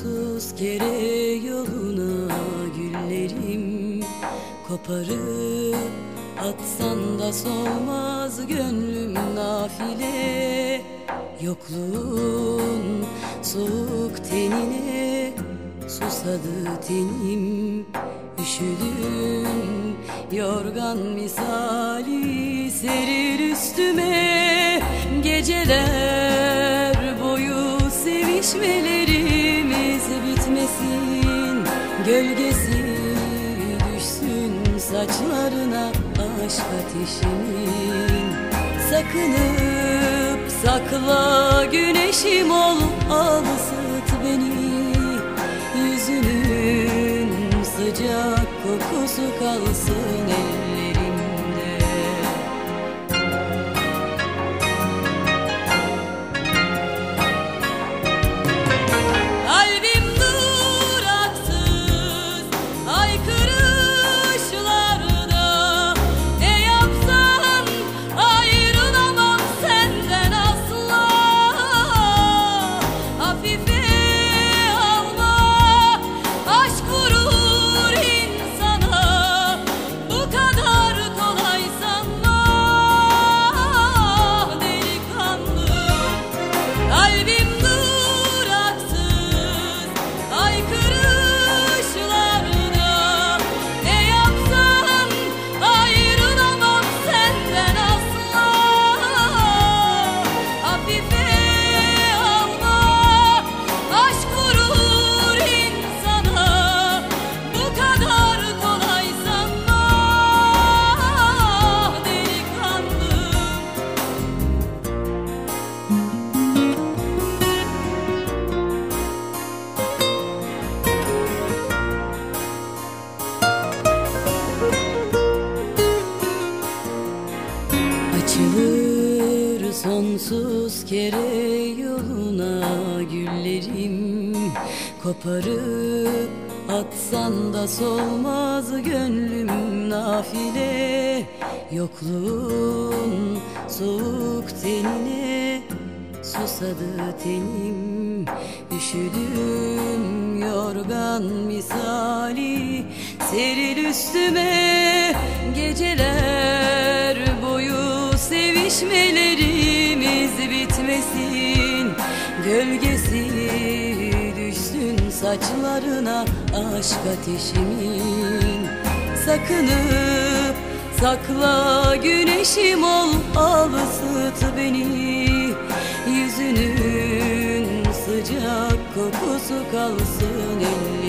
Sonsuz kere yoluna güllerim koparıp Atsan da solmaz gönlüm nafile. Yokluğun soğuk tenine susadı tenim. Üşüdüm yorgan misali serir üstüme. Geceler boyu sevişmeleri bitmesin Gölgesi düşsün saçlarına aşk ateşimin Sakınıp sakla güneşim ol al ısıt beni. Yüzünün sıcak kokusu kalsın ellerimde Açılır sonsuz kere yoluna güllerim. Koparıp atsan da solmaz gönlüm nafile. Yokluğun soğuk tenine susadı tenim. Üşüdüm yorgan misali seril üstüme Geceler sevişmelerimiz bitmesin Gölgesi düşsün saçlarına aşk ateşimin. Sakınıp sakla güneşim ol al ısıt beni. Yüzünün sıcak kokusu kalsın ellerim